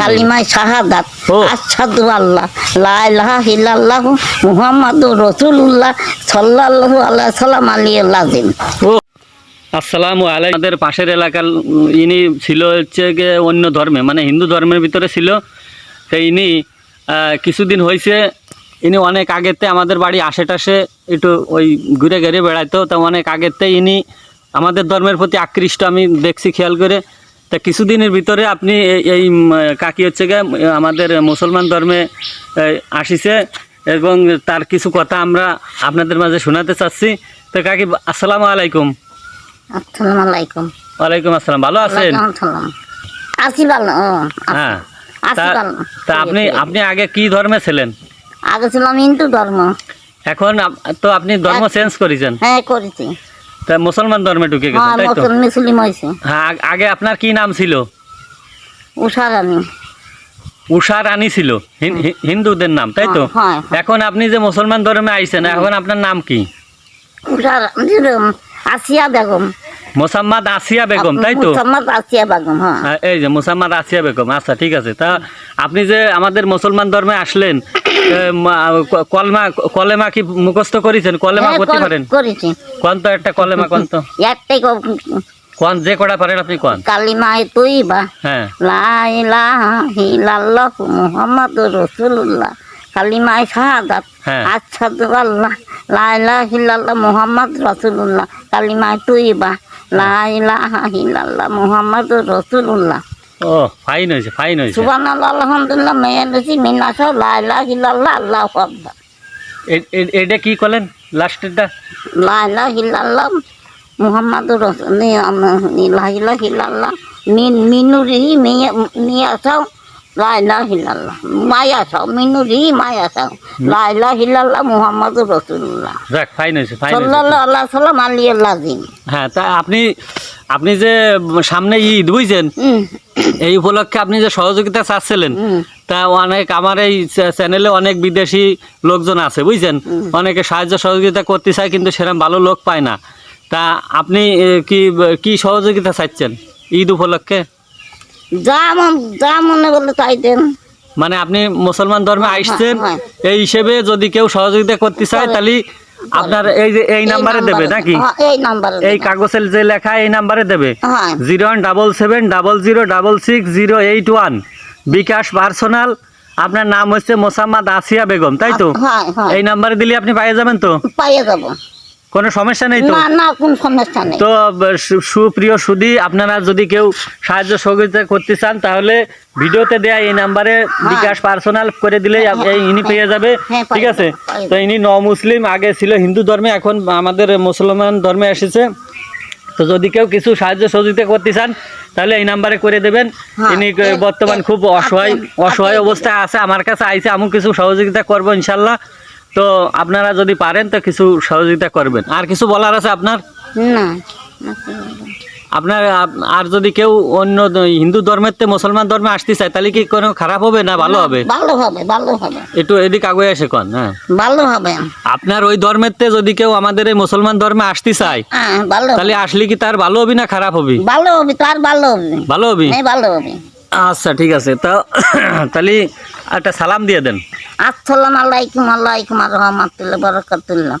কালিমায় শাহাদাত। আল্লাহ আলাইহি সাল্লাম আলিয়ুল লাজিম ও আসসালামু আলাইকুম। আমাদের পাশের এলাকার ইনি ছিল হচ্ছে গিয়ে অন্য ধর্মে মানে হিন্দু ধর্মের ভিতরে ছিল। তো ইনি কিছুদিন হয়েছে ইনি অনেক আগেতে আমাদের বাড়ি আশে টাশে একটু ওই ঘুরে ঘুরে বেড়াইতো তা অনেক আগেতে ইনি আমাদের ধর্মের প্রতি আকৃষ্ট আমি দেখছি খেয়াল করে। তা কিছুদিনের ভিতরে আপনি এই- কাকি হচ্ছে গিয়ে আমাদের মুসলমান ধর্মে আসিছে এবং তার কিছু কথা আমরা আপনাদের মাঝে শোনাতে চাচ্ছি। তো কাকি আসসালামু আলাইকুম। আসসালামু আলাইকুম। ওয়ালাইকুম আসসালাম ভালো আছেন? আছি ভালো হ্যাঁ তা আপনি আপনি আগে কি ধর্মে ছিলেন? আগে ছিলাম হিন্দু ধর্ম। এখন তো আপনি ধর্ম চেঞ্জ করেছেন? হ্যাঁ করেছি। তা মুসলমান ধর্মে ঢুকে হ্যাঁ গেছেন তাই তো? মুসলিম হয়েছে। হ্যাঁ আগে আপনার কি নাম ছিল? উষা রানী। উষা রানী ছিল হিন্দুদের নাম তাই তো? হ্যাঁ, হ্যাঁ। এখন আপনি যে মুসলমান ধর্মে আইছেন এখন আপনার নাম কি? উষা আসিয়া বেগম। মোসাম্মদ আসিয়া বেগম তাই তো? মুসাম্মদ আসিয়া বেগম হ্যাঁ। হ্যাঁ, এই যে মোসাম্মদ আসিয়া বেগম আচ্ছা ঠিক আছে। তা আপনি যে আমাদের মুসলমান ধর্মে আসলেন কলমা কলেমা কি মুখস্থ করেছেন? কলেমা হ্যাঁ, করতে কর- পারেন? কোন তো একটা কলেমা কোন তো? একটাই কোন যে কটা পারেন আপনি কোন? কালিমায় তুই বা। হ্যাঁ। লাহ মুহাম্মদ রসুল্লাহ কালিমায় শাহাদাত। হ্যাঁ। আচ্ছাদু আল্লাহ। মুহাম্মদ কালিমায় তুই বা। ও ফাইন হয়েছে হয়েছে। আলহামদুলিল্লাহ মেয়ে মিনাসা আল্লাহ আকবার। এটা কি করলেন লাস্টেরটা হিল্লাল্লাহ মিন মিনুরি মায়া মিনুরি যাক ফাইন হয়েছে ফাইন সাল্লাম হ্যাঁ তা আপনি আপনি যে সামনে ঈদ বুঝছেন এই উপলক্ষে আপনি যে সহযোগিতা চাচ্ছিলেন তা অনেক আমার এই চ্যানেলে অনেক বিদেশি লোকজন আছে বুঝছেন? অনেকে সাহায্য সহযোগিতা করতে চায় কিন্তু সেরকম ভালো লোক পায় না। তা আপনি কি কি সহযোগিতা চাচ্ছেন ঈদ উপলক্ষে? যা মন যা মনে বলে তাই দেন। মানে আপনি মুসলমান ধর্মে হ্যাঁ, আসছেন হ্যাঁ। এই হিসেবে যদি কেউ সহযোগিতা করতে চায় তাহলে আপনার এই যে এই নাম্বারে দেবে নাকি? হ্যাঁ, এই নাম্বারে এই দেবে। কাগজের যে লেখা এই নাম্বারে দেবে? হ্যাঁ। Zero one double seven double zero double six zero eight one bKash personal আপনার নাম হচ্ছে মোসাম্মদ আসিয়া বেগম তাই তো? হ্যাঁ। এই নাম্বারে দিলে আপনি পাইয়ে যাবেন তো? পাইয়ে যাব। কোনো সমস্যা নেই তো? না না কোন সমস্যা নেই। তো সুপ্রিয় সুদী আপনারা যদি কেউ সাহায্য সহযোগিতা করতে চান তাহলে ভিডিওতে দেয়া এই নাম্বারে বিকাশ পার্সোনাল করে দিলেই ইনি পেয়ে যাবে। হ্যাঁ, ঠিক আছে? তো ইনি ন মুসলিম আগে ছিল হিন্দু ধর্মে এখন আমাদের মুসলমান ধর্মে এসেছে। তো যদি কেউ কিছু সাহায্য সহযোগিতা করতে চান তাহলে এই নাম্বারে করে দেবেন। হ্যাঁ, ইনি বর্তমান খুব অসহায় অসহায় অবস্থায় আছে আমার কাছে আইসে আমি কিছু সহযোগিতা করব ইনশাল্লাহ। তো আপনারা যদি পারেন তো কিছু সহযোগিতা করবেন। আর কিছু বলার আছে আপনার? না। আপনার আর যদি কেউ অন্য হিন্দু ধর্মের মুসলমান ধর্মে আসতে চায় তাহলে কি কোনো খারাপ হবে না ভালো হবে? ভালো হবে ভালো হবে। একটু এদিক আগে এসে কন হ্যাঁ। ভালো হবে। আপনার ওই ধর্মের যদি কেউ আমাদের এই মুসলমান ধর্মে আসতে চায় হ্যাঁ ভালো তাহলে আসলে কি তার ভালো হবে না খারাপ হবে? ভালো হবে তার ভালো হবে। ভালো হবে? হ্যাঁ ভালো হবে। আচ্ছা ঠিক আছে। তা তাহলে একটা সালাম দিয়ে দেন। আসসালাম আলাইকুম আলাইকুম আর রহমাতুল্লাহ বরকাতুল্লাহ।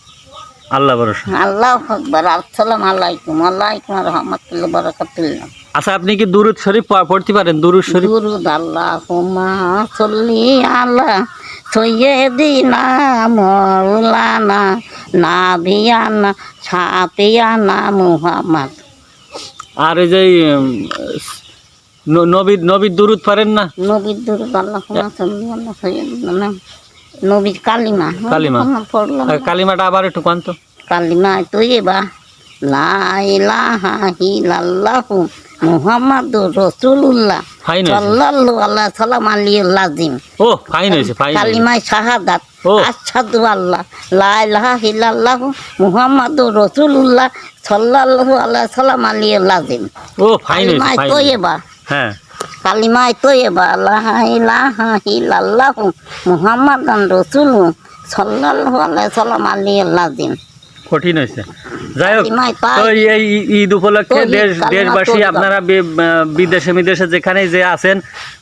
আল্লাহ ভরসা। আল্লাহ আকবার আসসালাম আলাইকুম আলাইকুম রহমাতুল্লাহ বরকাতুল্লাহ। আচ্ছা আপনি কি দুরুদ শরীফ পড়তে পারেন? দুরুদ শরীফ? দুরুদ আল্লাহুম্মা সাল্লি আলা সাইয়্যিদিনা মাওলানা নাবিয়ানা শাফিয়ানা মুহাম্মদ। আর এই যে ন- নবীর নবীর দুরুদ পারেন না? নবীর দুরুদ আল্লাহুম্মা সাল্লি নবীর কালিমা। কালিমা। কালিমাটা আবার একটু কান তো। কালিমা তৈবা লা ইলাহা ইল্লাল্লাহু মুহাম্মাদুর রাসূলুল্লাহ ফাইন সাল্লাল্লাহু আলাইহি সাল্লাম আলিয়ুল লাজিম ও ফাইন হয়েছে ফাইন। কালিমায় শাহাদাত। আশহাদু আল্লাহ লা ইলাহা ইল্লাল্লাহু মুহাম্মাদুর রাসূলুল্লাহ সাল্লাল্লাহু আলাইহি সাল্লাম আলিয়ুল লাজিম ও ফাইন কালিমায় ফাইন হ্যাঁ। কালিমায় তৈবা লা ইলাহা ইল্লাল্লাহু মুহাম্মাদান রাসূলুল্লাহ সাল্লাল্লাহু আলাইহি সাল্লাম কঠিন হয়েছে যাই হোক তো এই ঈদ উপলক্ষে দেশ দেশবাসী আপনারা বিদেশে বিদেশে যেখানেই যে আছেন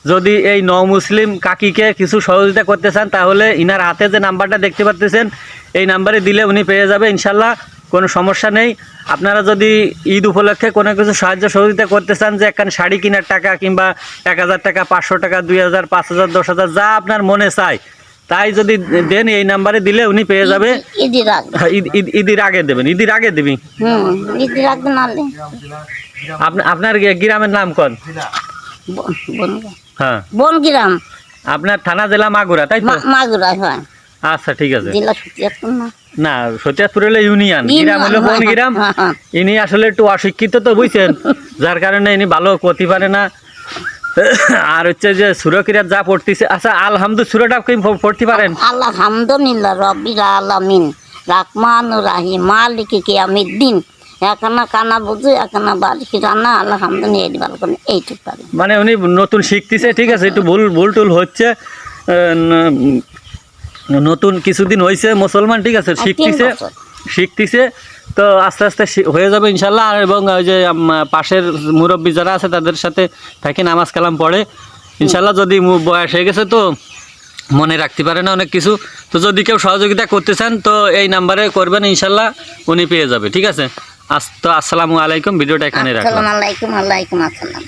যদি এই ন মুসলিম কাকিকে কিছু সহযোগিতা করতে চান তাহলে ইনার হাতে যে নাম্বারটা দেখতে পাচ্ছেন এই নাম্বারে দিলে উনি পেয়ে যাবে ইনশাল্লাহ। কোনো সমস্যা নেই। আপনারা যদি ঈদ উপলক্ষে কোনো কিছু সাহায্য সহযোগিতা করতে চান যে একখান শাড়ি কেনার টাকা কিংবা এক হাজার টাকা পাঁচশো টাকা দুই হাজার পাঁচ হাজার দশ হাজার যা আপনার মনে চায় তাই যদি দেন এই নাম্বারে দিলে উনি পেয়ে যাবে। ঈদের আগে। হ্যাঁ, ঈদ ঈদ ঈদের আগে দেবেন। ঈদের আগে দিবি? আপনার গ্রামের নাম কোন? হ্যাঁ। আপনার থানা জেলা মাগুরা তাই তো? মাগুরা আচ্ছা ঠিক আছে। জেলা না না হলে ইউনিয়ন গ্রাম হলো কোন গ্রাম। ইনি আসলে একটু অশিক্ষিত তো বুঝছেন যার কারণে ইনি ভালো করতে পারে না। আর হচ্ছে যে সুরকিরাত যা পড়তেছে আচ্ছা আলহামদু সুরটা কি পড়তে পারেন? আল্লাহ হামদুলিল্লাহ রব্বিল আলামিন রাহমান রাহিম মালিক কিয়ামিদ্দিন এখানা কানা বুঝে এখানা বাড়ি রান্না আলহামদুলিল্লাহ এই ভালো করে এইটুকু পারি মানে উনি নতুন শিখতেছে ঠিক আছে একটু ভুল ভুল টুল হচ্ছে নতুন কিছুদিন হয়েছে মুসলমান ঠিক আছে শিখতেছে শিখতেছে তো আস্তে আস্তে হয়ে যাবে ইনশাল্লাহ। আর এবং ওই যে পাশের মুরব্বী যারা আছে তাদের সাথে থাকি নামাজ কালাম পড়ে। ইনশাল্লাহ যদি বয়স হয়ে গেছে তো মনে রাখতে পারে না অনেক কিছু। তো যদি কেউ সহযোগিতা করতে চান তো এই নাম্বারে করবেন ইনশাল্লাহ উনি পেয়ে যাবে ঠিক আছে? আস তো আসসালামু আলাইকুম ভিডিওটা এখানে রাখলাম। আলাইকুম আলাইকুম আসসালাম।